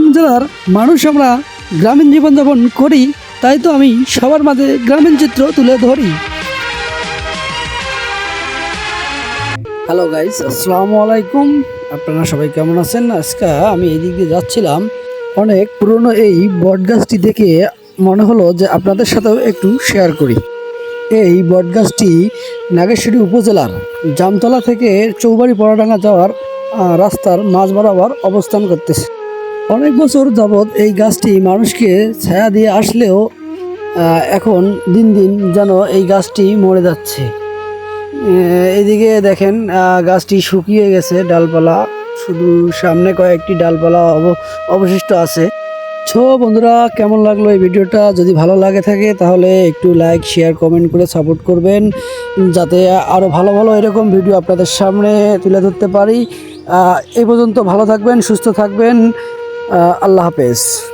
উপজেলার মানুষ আমরা গ্রামীণ জীবনযাপন করি, তাই তো আমি সবার মাঝে গ্রামীণ চিত্র তুলে ধরি। হ্যালো গাইস আসসালামু আলাইকুম। আপনারা সবাই কেমন আছেন? আজকে আমি এই দিক দিয়ে যাচ্ছিলাম। অনেক পুরনো এই বটগাছটি দেখে মনে হলো যে আপনাদের সাথেও একটু শেয়ার করি। এই বটগাছটি নাগেশ্বরী উপজেলার জামতলা থেকে চৌবাড়ি পড়াডাঙ্গা যাওয়ার রাস্তার মাঝ বরাবর অবস্থান করতেছে। অনেক বছর যাবৎ এই গাছটি মানুষকে ছায়া দিয়ে আসলেও এখন দিন দিন যেন এই গাছটি মরে যাচ্ছে। এদিকে দেখেন গাছটি শুকিয়ে গেছে, ডালপালা। শুধু সামনে কয়েকটি ডালপালা অব- অবশিষ্ট আছে। ছো বন্ধুরা, কেমন লাগল এই ভিডিওটা? যদি ভালো লাগে থাকে, তাহলে একটু লাইক শেয়ার কমেন্ট করে সাপোর্ট করবেন, যাতে আরও ভালো ভালো এরকম ভিডিও আপনাদের সামনে তুলে ধরতে পারি। এই পর্যন্ত ভালো থাকবেন, সুস্থ থাকবেন। আল্লাহ হাফেজ।